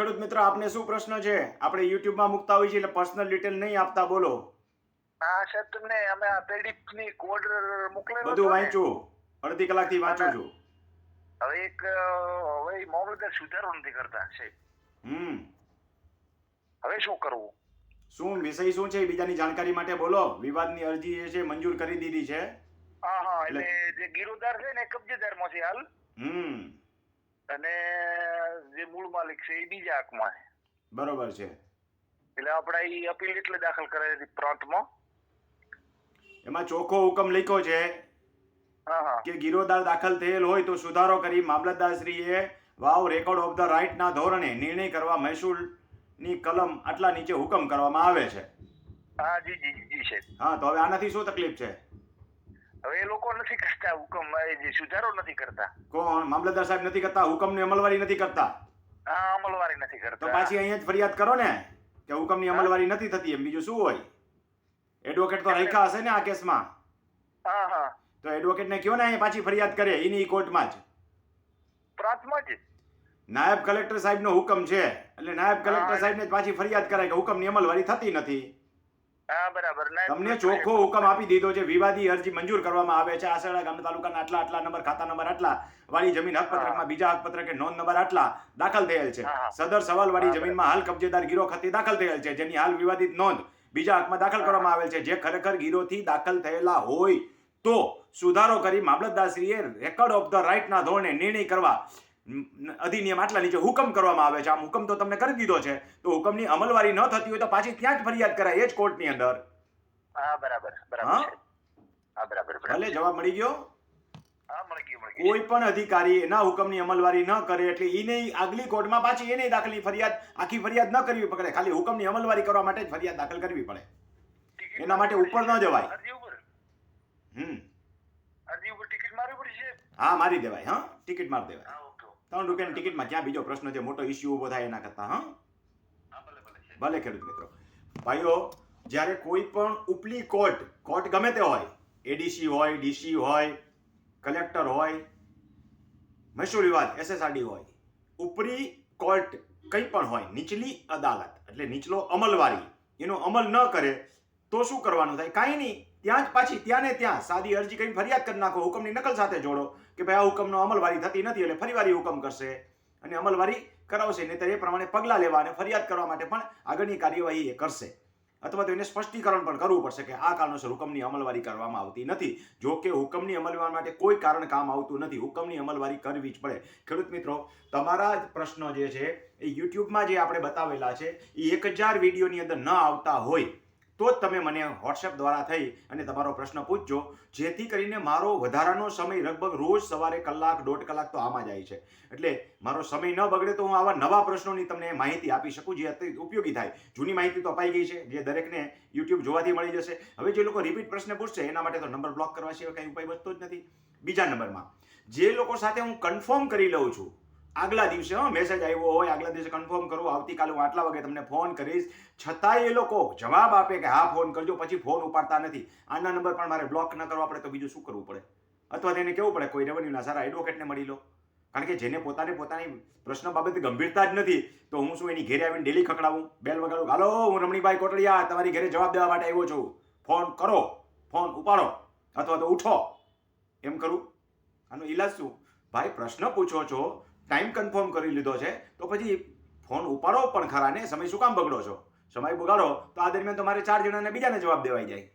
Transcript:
ખેડૂત મિત્ર આપને શું પ્રશ્ન છે? આપણે યુટ્યુબમાં મૂકતા હોઈએ છીએ એટલે પર્સનલ ડિટેલ નહીં આપતા બોલો. હા સાહેબ તમને અમે આ પેડિપની કોડ મોકલેલો બધું વાંચું. અડધી કલાકથી વાંચું છું. હવે એક હવે મામલતદાર સુધારો નથી કરતા સાહેબ. હમ. હવે શું કરવું? શું વિષય શું છે બીજાની જાણકારી માટે બોલો. વિવાદની અરજી એ છે મંજૂર કરી દીધી છે. હા હા એટલે જે ગીરોદાર છે ને કબજેદારમાંથી હાલ. હમ. અને જે મૂળ માલિક છે એ બીજા છે. બરોબર છે. એટલે આપણે એ અપીલ એટલે દાખલ કરાવી હતી પ્રાંતમાં એમાં ચોખ્ખો હુકમ લખ્યો છે કે ગિરોદાર દાખલ થયેલ હોય તો સુધારો કરી મામલતદારશ્રીએ Vav record of the right ના ધોરણે નિર્ણય કરવા મહેસૂલની કલમ આટલા નીચે હુકમ કરવામાં આવે છે. હા જી જી જી, છે હા તો હવે આનાથી શું તકલીફ છે? હવે એ લોકો નથી કરતા હુકમ જે સુધારો નથી કરતા. કોણ? મામલતદાર સાહેબ નથી કરતા હુકમની અમલવારી નથી કરતા. હા અમલવારી નથી તો પાછી અહીંયા જ ફરિયાદ કરો ને કે હુકમની અમલવારી નથી થતી એમ બીજું શું હોય? એડવોકેટ તો રાખ્યા હશે ને આ કેસમાં? હા હા. તો એડવોકેટને કયો ને અહીંયા પાછી ફરિયાદ કરે એની કોર્ટમાં જ. પ્રાંતમાં જ? નાયબ કલેક્ટર સાહેબનો હુકમ છે. એટલે નાયબ કલેક્ટર સાહેબ સાહેબને પાછી ફરિયાદ કરાય કે હુકમની અમલવારી થતી નથી. તમને ચોખ્ખો હુકમ આપી દીધો છે વિવાદી અરજી મંજૂર કરવામાં આવે છે. આસરડા ગામ તાલુકાના આટલા આટલા નંબર ખાતા નંબર આટલા વાળી જમીન હકપત્રકમાં બીજા હકપત્રકે નોંધ નંબર આટલા દાખલ થયેલ છે. સદર સવાલ વાળી જમીનમાં હાલ કબજેદાર ગીરો ખાતે દાખલ થયેલ છે જેની હાલ વિવાદિત નોંધ બીજા હકમાં દાખલ કરવામાં આવેલ છે. જે ખરેખર ગીરોથી દાખલ થયેલા હોય તો સુધારો કરી મામલતદારશ્રીએ રેકોર્ડ ઓફ ધ રાઇટના ધોરણે નિર્ણય કરવા અધિનિયમ આટલા નીચે હુકમ કરવામાં આવે છે. આમ હુકમ તો તમને કરી દીધો છે. તો હુકમની અમલવારી ન થતી હોય તો પાછી ત્યાં જ ફરિયાદ કરાય? એ જ કોર્ટની અંદર. હા બરાબર. બરાબર હા? બરાબર ભલે જવાબ મળી ગયો? કોઈ પણ અધિકારી એના હુકમની અમલવારી ન કરે એટલે એને આગલી કોર્ટમાં પાછી એને દાખલી ફરિયાદ આખી ફરિયાદ ન કરવી પડે ખાલી હુકમની અમલવારી કરવા માટે જ ફરિયાદ દાખલ કરવી પડે. એના માટે ઉપર ન જવાય. હમ. હા મારી દેવાય હા. ટિકિટ મારી દેવાય. ત્રણ રૂપિયાની ટિકિટમાં ક્યાં બીજો પ્રશ્ન છે મોટો ઇસ્યુ ઊભો થાય એના કરતા હા? ભલે ખેડૂત મિત્રો. ભાઈઓ જ્યારે કોઈ પણ ઉપલી કોર્ટ કોર્ટ ગમે તે હોય એડીસી હોય ડીસી હોય કલેક્ટર હોય મહેસૂલ વિવાદ એસએસઆરડી હોય ઉપરી કોર્ટ કંઈ પણ હોય નીચલી અદાલત એટલે નીચલો અમલવારી એનો અમલ ન કરે તો શું કરવાનું થાય? કાંઈ નહીં. ત્યાં જ પાછી ત્યાં ને ત્યાં સાદી અરજી કરીને ફરિયાદ કરી નાખો હુકમની નકલ સાથે જોડો. કે ભાઈ આ હુકમનો અમલવારી થતી નથી એટલે ફરીવારી હુકમ કરશે અને અમલવારી કરાવશે, નહીંતર એ પ્રમાણે પગલાં લેવા અને ફરિયાદ કરવા માટે પણ આગળની કાર્યવાહી એ કરશે. અથવા તો એને સ્પષ્ટીકરણ પણ કરવું પડશે કે આ કારણોસર હુકમની અમલવારી કરવામાં આવતી નથી. જો કે હુકમની અમલવારી માટે કોઈ કારણ કામ આવતું નથી. હુકમની અમલવારી કરવી જ પડે. ખેડૂત મિત્રો, તમારા જ પ્રશ્નો જે છે એ યુટ્યુબમાં જે આપણે બતાવેલા છે, એ એક હજાર વિડીયોની અંદર ન આવતા હોય. તો જ તમે મને વોટ્સએપ દ્વારા થઈ અને તમારો પ્રશ્ન પૂછજો. જેથી કરીને મારો વધારાનો સમય લગભગ રોજ સવારે કલાક, દોઢ કલાક તો આમાં જાય છે. એટલે મારો સમય ન બગડે તો હું આવા નવા પ્રશ્નોની તમને માહિતી આપી શકું જે અત્યંત ઉપયોગી થાય. જૂની માહિતી તો અપાઈ ગઈ છે, જે દરેકને યુટ્યુબ જોવાથી મળી જશે. હવે જે લોકો રિપીટ પ્રશ્ન પૂછશે, એના માટે તો નંબર બ્લોક કરવા સિવાય કંઈ ઉપાય બચતો જ નથી. બીજા નંબરમાં, જે લોકો સાથે હું કન્ફર્મ કરી લઉં છું આગલા દિવસે, હો મેસેજ આવ્યો હોય, આગલા દિવસે કન્ફર્મ કરું, આવતીકાલે હું આટલા વાગે તમને ફોન કરીશ. છતાંય એ લોકો જવાબ આપે કે હા ફોન કરજો, પછી ફોન ઉપાડતા નથી. આના નંબર પણ મારે બ્લોક ન કરવા પડે તો બીજું શું કરવું પડે? અથવા તેને કેવું પડે? કોઈ રેવન્યુના સારા એડવોકેટને મળી લો. કારણ કે જેને પોતાને પોતાની પ્રશ્ન બાબતે ગંભીરતા જ નથી, તો હું શું એની ઘેરે આવીને ડેલી ખકડાવું બેલ વગાડું હાલો, હું રમણીભાઈ કોટડિયા, તમારી ઘરે જવાબ દેવા માટે આવ્યો છું. ફોન કરો ફોન ઉપાડો. અથવા તો ઉઠો. એમ કરું. આનો ઈલાજ શું? ભાઈ, પ્રશ્ન પૂછો છો. ટાઈમ કન્ફર્મ કરી લીધો છે. તો પછી ફોન ઉપાડો પણ ખરા ને. સમય શું કામ બગડો છો? સમય બગાડો તો આ દરમિયાન તમારે ચાર જણાને બીજાને જવાબ દેવાઈ જાય.